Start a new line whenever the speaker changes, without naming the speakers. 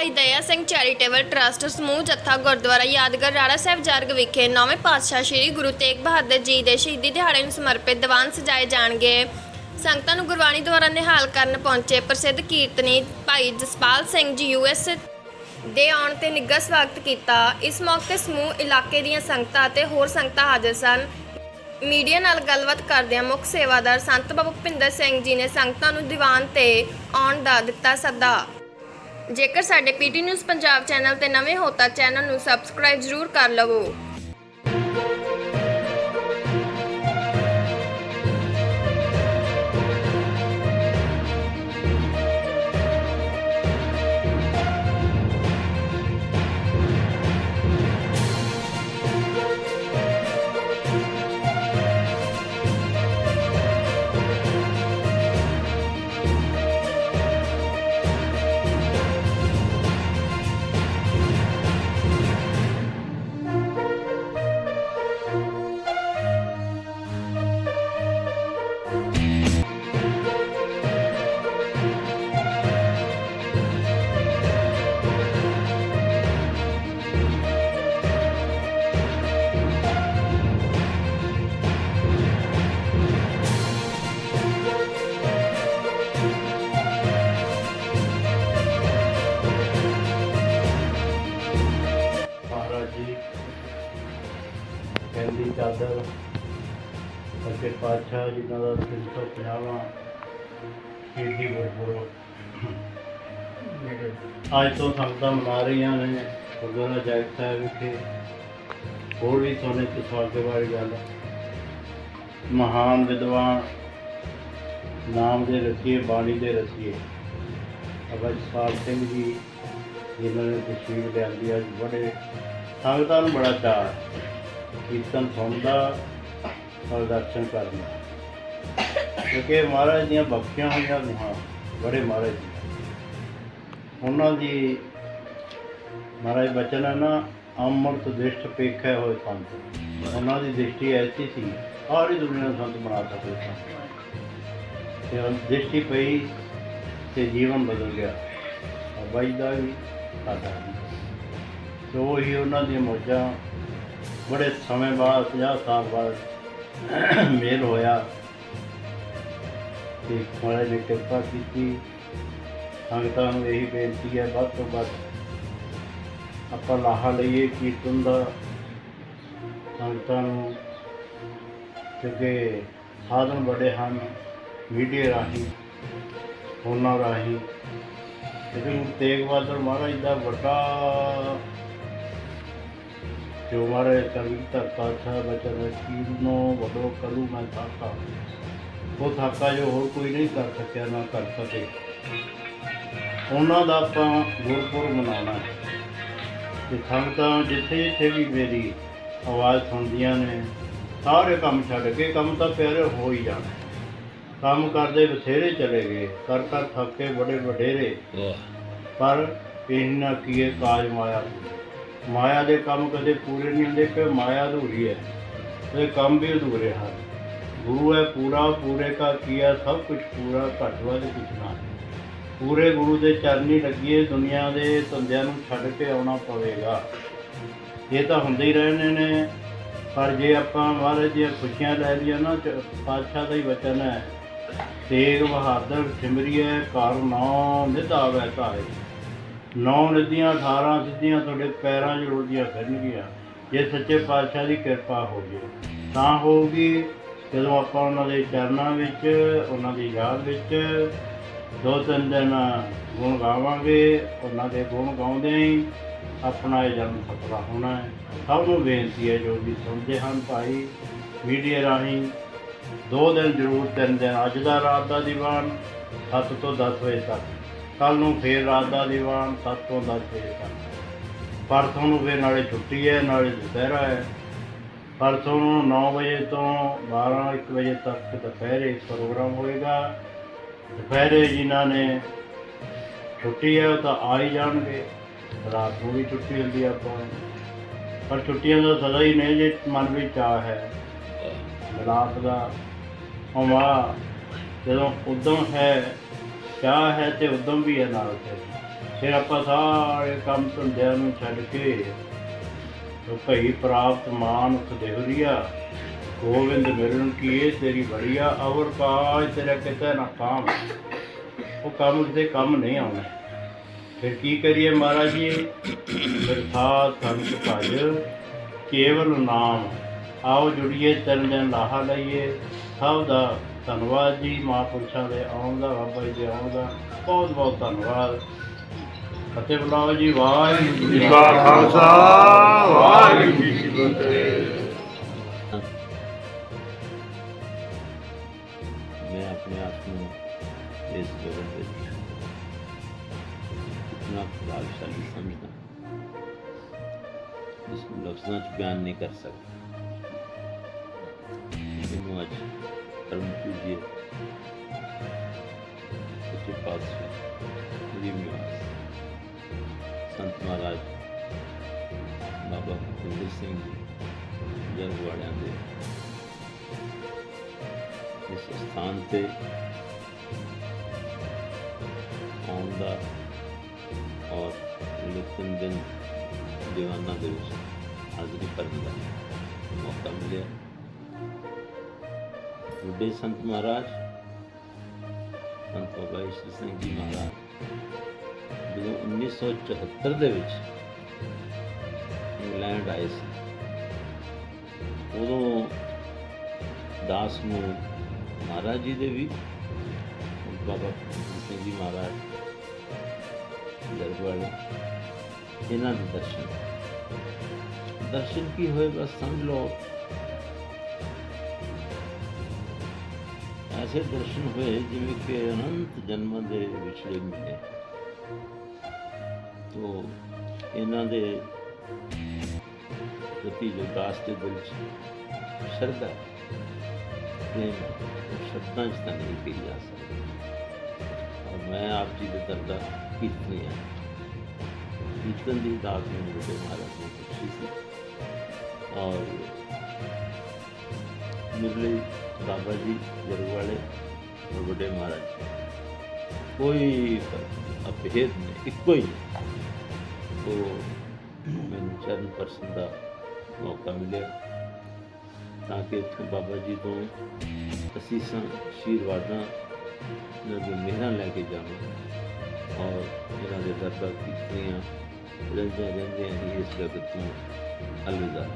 ਭਾਈ ਦਇਆ Singh charitable trust ਸਮੂਹ ਜੱਥਾ ਗੁਰਦੁਆਰਾ ਯਾਦਗਾਰ ਰਾੜਾ ਸਾਹਿਬ ਜਰਗ ਵਿਖੇ ਨੌਵੇਂ ਪਾਤਸ਼ਾਹ ਸ੍ਰੀ ਗੁਰੂ ਤੇਗ ਬਹਾਦਰ ਜੀ ਦੇ ਸ਼ਹੀਦੀ ਦਿਹਾੜੇ ਨੂੰ ਸਮਰਪਿਤ ਦੀਵਾਨ ਸਜਾਏ ਜਾਣਗੇ ਸੰਗਤਾਂ ਨੂੰ ਗੁਰਬਾਣੀ ਦੁਆਰਾ ਨਿਹਾਲ ਕਰਨ ਪਹੁੰਚੇ ਪ੍ਰਸਿੱਧ ਕੀਰਤਨੀ ਭਾਈ ਜਸਪਾਲ ਸਿੰਘ ਜੀ ਯੂਐਸ ਦੇ ਆਉਣ ਤੇ ਨਿੱਘਾ ਸਵਾਗਤ ਕੀਤਾ ਇਸ ਮੌਕੇ ਸਮੂਹ ਇਲਾਕੇ ਦੀਆਂ ਸੰਗਤਾਂ ਅਤੇ ਹੋਰ ਸੰਗਤਾਂ ਹਾਜ਼ਰ ਸਨ ਮੀਡੀਆ ਨਾਲ ਗੱਲਬਾਤ ਕਰਦਿਆਂ ਮੁੱਖ ਸੇਵਾਦਾਰ ਸੰਤ ਬਾਬਾ ਭਿੰਦਰ ਸਿੰਘ ਜੀ ਨੇ ਸੰਗਤਾਂ ਨੂੰ ਦੀਵਾਨ ਤੇ ਆਉਣ ਦਾ ਦਿੱਤਾ ਸੱਦਾ ਜੇਕਰ ਸਾਡੇ ਪੀਟੀ ਨਿਊਜ਼ ਪੰਜਾਬ ਚੈਨਲ ਤੇ ਨਵੇਂ ਹੋ ਤਾਂ ਚੈਨਲ ਨੂੰ ਸਬਸਕ੍ਰਾਈਬ ਜ਼ਰੂਰ ਕਰ ਲਵੋ
ਦੀ ਚਾਦਰ ਅੱਗੇ ਪਾਛਾ ਜਿਨ੍ਹਾਂ ਦਾ 350ਵਾਂ ਬੋਲ ਬੋਲੋ ਅੱਜ ਤੋਂ ਸੰਗਤਾਂ ਮਨਾ ਰਹੀਆਂ ਨੇ ਗੁਰਦੁਆਰਾ ਜੈਤ ਸਾਹਿਬ ਵਿਖੇ ਹੋਰ ਵੀ ਸੋਨੇ ਤੇ ਸਵਾਗਤ ਵਾਲੀ ਗੱਲ ਮਹਾਨ ਵਿਦਵਾਨ ਨਾਮ ਦੇ ਰਸੀਏ ਬਾਣੀ ਦੇ ਰਸੀਏ ਅਬਜ ਸਾਹਿਬ ਸਿੰਘ ਜੀ ਜਿਨ੍ਹਾਂ ਨੇ ਤਸ਼ਰੀਫ ਲਿਆਂਦੀ ਅੱਜ ਬੜੇ ਸੰਗਤਾਂ ਨੂੰ ਬੜਾ ਚਾਅ ਕੀਰਤਨ ਸੁਣਦਾ ਔਰ ਦਰਸ਼ਨ ਕਰਦਾ ਕਿਉਂਕਿ ਮਹਾਰਾਜ ਦੀਆਂ ਬਖਸ਼ੀਆਂ ਹੋਈਆਂ ਨੇ ਬੜੇ ਮਹਾਰਾਜ ਉਹਨਾਂ ਦੀ ਮਹਾਰਾਜ ਬਚਨ ਹੈ ਨਾ ਅਮਰਤ ਦ੍ਰਿਸ਼ਟ ਪੇਖੇ ਹੋਏ ਸੰਤ ਉਹਨਾਂ ਦੀ ਦ੍ਰਿਸ਼ਟੀ ਐਸੀ ਸੀ ਸਾਰੀ ਦੁਨੀਆ ਸੰਤ ਬਣਾ ਸਕਦੇ ਸਨ ਤੇ ਉਹ ਦ੍ਰਿਸ਼ਟੀ ਪਈ ਤੇ ਜੀਵਨ ਬਦਲ ਗਿਆ ਬਾਈ ਦਾ ਵੀ ਸਾਡਾ ਸੋ ਹੀ ਉਹਨਾਂ ਦੀ ਮੋਜਾਂ ਬੜੇ ਸਮੇਂ ਬਾਅਦ 50 ਸਾਲ ਬਾਅਦ ਮੇਲ ਹੋਇਆ ਤੇ ਕੋਲੇ ਨੇ ਕਿਰਪਾ ਕੀਤੀ ਸੰਗਤਾਂ ਨੂੰ ਇਹੀ ਬੇਨਤੀ ਹੈ ਵੱਧ ਤੋਂ ਵੱਧ ਆਪਾਂ ਲਾਹਾ ਲਈਏ ਕੀਰਤਨ ਦਾ ਸੰਗਤਾਂ ਨੂੰ ਕਿਉਂਕਿ ਸਾਧਨ ਬੜੇ ਹਨ ਮੀਡੀਆ ਰਾਹੀਂ ਫੋਨਾਂ ਰਾਹੀਂ ਲੇਕਿਨ ਤੇਗ ਬਹਾਦਰ ਮਹਾਰਾਜ ਦਾ ਵੱਡਾ ਜੋ ਮਾਰੇ ਚਰਨ ਤਰ ਪਾਛਾ ਬਚਨ ਕੀ ਨੋ ਵਡੋ કરું ਮੈਂ થાકા ਉਹ થાਕਾ ਜੋ ਹੋਰ ਕੋਈ ਨਹੀਂ ਕਰ ਸਕਿਆ ਨਾ ਕਰ ਸਕੇ ਉਹਨਾਂ ਦਾ ਆਪਾਂ ਗੁਰਪੁਰ ਮਨਾਉਣਾ ਹੈ ਤੇ ਤਾਂ ਜਿੱਥੇ ਜਿੱਥੇ ਵੀ ਮੇਰੀ ਆਵਾਜ਼ ਸੁਣਦੀਆਂ ਨੇ ਸਾਰੇ ਕੰਮ ਛੱਡ ਕੇ ਕੰਮ ਤਾਂ ਪਿਆਰੇ ਹੋ ਹੀ ਜਾਣਾ ਕੰਮ ਕਰਦੇ ਬਥੇਰੇ ਚਲੇ ਗਏ ਕਰ ਕਰ ਥੱਕੇ ਬੜੇ ਵਡੇਰੇ ਪਰ ਇਹਨਾਂ ਕੀਏ ਕਾਜ ਮਾਇਆ ਮਾਇਆ ਦੇ ਕੰਮ ਕਦੇ ਪੂਰੇ ਨਹੀਂ ਹੁੰਦੇ ਕਿ ਮਾਇਆ ਅਧੂਰੀ ਹੈ ਇਹ ਕੰਮ ਵੀ ਅਧੂਰੇ ਹਨ ਗੁਰੂ ਹੈ ਪੂਰਾ ਪੂਰੇ ਕਾ ਕੀਆ ਸਭ ਕੁਝ ਪੂਰਾ ਘਟਵਾ ਦੇ ਕੁਝ ਨਾ ਪੂਰੇ ਗੁਰੂ ਦੇ ਚਰਨੀ ਲੱਗੀਏ ਦੁਨੀਆ ਦੇ ਧੰਦਿਆਂ ਨੂੰ ਛੱਡ ਕੇ ਆਉਣਾ ਪਵੇਗਾ ਇਹ ਤਾਂ ਹੁੰਦੇ ਹੀ ਰਹਿਣੇ ਨੇ ਪਰ ਜੇ ਆਪਾਂ ਮਹਾਰਾਜ ਦੀਆਂ ਖੁਸ਼ੀਆਂ ਲੈ ਲਈਆਂ ਨਾ ਪਾਤਸ਼ਾਹ ਦਾ ਹੀ ਵਚਨ ਹੈ ਤੇਗ ਬਹਾਦਰ ਸਿਮਰੀਏ ਕਰ ਨਿਧਾਵੇ ਨਿਧਾਵੈ ਧਾਰੇ ਨੌ ਨਦੀਆਂ 18 ਸਿੱਧੀਆਂ ਤੁਹਾਡੇ ਪੈਰਾਂ 'ਚ ਰੁੜਦੀਆਂ ਫਿਰਨਗੀਆਂ ਜੇ ਸੱਚੇ ਪਾਤਸ਼ਾਹ ਦੀ ਕਿਰਪਾ ਹੋਵੇ ਤਾਂ ਹੋਊਗੀ ਜਦੋਂ ਆਪਾਂ ਉਹਨਾਂ ਦੇ ਚਰਨਾਂ ਵਿੱਚ ਉਹਨਾਂ ਦੀ ਯਾਦ ਵਿੱਚ ਦੋ ਤਿੰਨ ਦਿਨ ਗੁਣ ਗਾਵਾਂਗੇ ਉਹਨਾਂ ਦੇ ਗੁਣ ਗਾਉਂਦੇ ਹੀ ਆਪਣਾ ਇਹ ਜਨਮ ਸਫਲਾ ਹੋਣਾ ਹੈ ਸਭ ਨੂੰ ਬੇਨਤੀ ਹੈ ਜੋ ਵੀ ਸੁਣਦੇ ਹਨ ਭਾਈ ਵੀਡੀਓ ਰਾਹੀਂ ਦੋ ਦਿਨ ਜ਼ਰੂਰ ਤਿੰਨ ਦਿਨ ਅੱਜ ਦਾ ਰਾਤ ਦਾ ਦੀਵਾਨ 7 ਤੋਂ 10 ਵਜੇ ਤੱਕ ਕੱਲ ਨੂੰ ਫੇਰ ਰਾਤ ਦਾ ਦੀਵਾਨ 7 ਤੋਂ 10 ਵਜੇ ਤੱਕ ਪਰਸੋਂ ਨੂੰ ਵੀ ਨਾਲੇ ਛੁੱਟੀ ਹੈ ਨਾਲੇ ਦੁਪਹਿਰਾ ਹੈ ਪਰਸੋਂ ਨੂੰ 9 ਵਜੇ ਤੋਂ 12 1 ਵਜੇ ਤੱਕ ਦੁਪਹਿਰੇ ਪ੍ਰੋਗਰਾਮ ਹੋਏਗਾ ਦੁਪਹਿਰੇ ਜਿਨ੍ਹਾਂ ਨੇ ਛੁੱਟੀ ਹੈ ਉਹ ਤਾਂ ਆ ਹੀ ਜਾਣਗੇ ਰਾਤ ਨੂੰ ਵੀ ਛੁੱਟੀ ਹੁੰਦੀ ਆਪਾਂ ਪਰ ਛੁੱਟੀਆਂ ਦਾ ਸਦਾ ਹੀ ਨਹੀਂ ਜੇ ਮਨ ਵਿੱਚ ਚਾਹ ਹੈ ਰਾਤ ਦਾ ਹਮਾ ਜਦੋਂ ਉਦੋਂ ਹੈ ਚਾਹ ਹੈ ਤੇ ਉਦਮ ਵੀ ਹੈ ਨਾਲ ਤੇ ਫਿਰ ਆਪਾਂ ਸਾਰੇ ਕੰਮ ਸੰਧਿਆ ਨੂੰ ਛੱਡ ਕੇ ਤੋ ਭਈ ਪ੍ਰਾਪਤ ਮਾਨ ਦੇਹਰੀਆ ਗੋਵਿੰਦ ਮਿਲਣ ਕੀ ਇਹ ਤੇਰੀ ਬੜੀਆ ਅਵਰ ਕਾਜ ਤੇਰਾ ਕਿਤੇ ਨਾ ਕੰਮ ਉਹ ਕੰਮ ਤੇ ਕੰਮ ਨਹੀਂ ਆਉਣਾ ਫਿਰ ਕੀ ਕਰੀਏ ਮਹਾਰਾਜ ਜੀ ਬਿਰਥਾ ਸੰਤ ਭਜ ਕੇਵਲ ਨਾਮ ਆਓ ਜੁੜੀਏ ਤਨ ਦੇ ਲਾਹਾ ਲਈਏ ਸਭ ਦਾ ਧੰਨਵਾਦ ਜੀ ਮਹਾਂਪੁਰਸ਼ਾਂ ਦੇ ਆਉਣ ਦਾ ਬਾਬਾ ਜੀ ਦੇ ਆਉਣ ਦਾ ਬਹੁਤ ਬਹੁਤ ਧੰਨਵਾਦ ਫਤਿਹ ਬੁਲਾਓ ਜੀ ਵਾਹਿਗੁਰੂ ਜੀ ਕਾ ਖਾਲਸਾ ਵਾਹਿਗੁਰੂ ਜੀ ਕੀ ਫਤਿਹ ਮੈਂ ਆਪਣੇ ਆਪ ਨੂੰ ਇਸ ਜਗਤ ਵਿੱਚ ਇਤਨਾ ਖੁਦਾਸ਼ਾਲੀ ਸਮਝਦਾ ਇਸ ਨੂੰ ਲਫ਼ਜ਼ਾਂ 'ਚ ਬਿਆਨ ਨਹੀਂ ਕਰ ਸਕਦਾ ਇਹਨੂੰ ਅੱਜ ਧਰਮ ਪੂਜੀਏ ਸੱਚੇ ਪਾਤਸ਼ਾਹ ਜੀ ਮਿਆਸ ਸੰਤ ਮਹਾਰਾਜ ਬਾਬਾ ਗੁਰਦੇਵ ਸਿੰਘ ਜਰਵਾੜਿਆਂ ਦੇ ਇਸ ਸਥਾਨ ਤੇ ਆਉਣ ਦਾ ਔਰ ਲੁਤਨ ਦਿਨ ਦੀਵਾਨਾ ਦੇ ਵਿੱਚ ਹਾਜ਼ਰੀ ਭਰਨ ਮੌਕਾ ਮਿਲਿਆ ਵੱਡੇ ਸੰਤ ਮਹਾਰਾਜ ਸੰਤ ਬਾਬਾ ਜੀ ਸਿੰਘ ਜੀ ਮਹਾਰਾਜ ਜਦੋਂ 1974 ਦੇ ਵਿੱਚ ਇੰਗਲੈਂਡ ਆਏ ਸੀ ਉਦੋਂ ਦਾਸ ਨੂੰ ਮਹਾਰਾਜ ਜੀ ਦੇ ਵੀ ਬਾਬਾ ਸਿੰਘ ਜੀ ਮਹਾਰਾਜ ਦਰਗਵਾਲੇ ਇਹਨਾਂ ਦੇ ਦਰਸ਼ਨ ਦਰਸ਼ਨ ਕੀ ਹੋਏ ਬਸ ਸਮਝ ਲਓ ਐਸੇ ਦਰਸ਼ਨ ਹੋਏ ਜਿਵੇਂ ਕਿ ਅਨੰਤ ਜਨਮ ਦੇ ਵਿਚਲੇ ਮਿਲੇ ਤੋਂ ਇਹਨਾਂ ਦੇ ਪ੍ਰਤੀ ਜੋ ਦਾਸ ਦੇ ਦਿਲ ਚ ਸਰਦਾ ਤੇ ਸ਼ਰਧਾ ਇਸ ਤਰ੍ਹਾਂ ਨਹੀਂ ਪੀ ਜਾ ਸਕਦਾ ਔਰ ਮੈਂ ਆਪ ਜੀ ਦੇ ਦਰਦਾ ਕੀਤੀ ਹੈ ਕੀਰਤਨ ਦੀ ਦਾਤ ਨੂੰ ਮੇਰੇ ਮਾਰਾ ਨੂੰ ਬਖਸ਼ੀ ਸੀ ਔਰ ਮੇਰੇ ਬਾਬਾ ਜੀ ਜਦੋਂ और ਵੱਡੇ ਮਹਾਰਾਜ ਕੋਈ भेद ਨਹੀਂ ਇੱਕੋ ਹੀ ਉਹ ਮੈਨੂੰ ਚਰਨ ਪਰਸੰਦ ਦਾ ਮੌਕਾ ਮਿਲਿਆ ਤਾਂ ਕਿ ਉੱਥੇ ਬਾਬਾ ਜੀ ਤੋਂ ਅਸੀਸਾਂ ਆਸ਼ੀਰਵਾਦਾਂ ਨਾਲ ਮਿਹਰਾਂ ਲੈ ਕੇ ਜਾਵਾਂ ਔਰ ਇਹਨਾਂ ਦੇ ਦਰਦਾਂ ਕੀਤੀਆਂ ਰਹਿੰਦੇ ਰਹਿੰਦੇ ਹੀ ਇਸ ਜਗਤ ਤੋਂ ਅਲਵਿਦਾ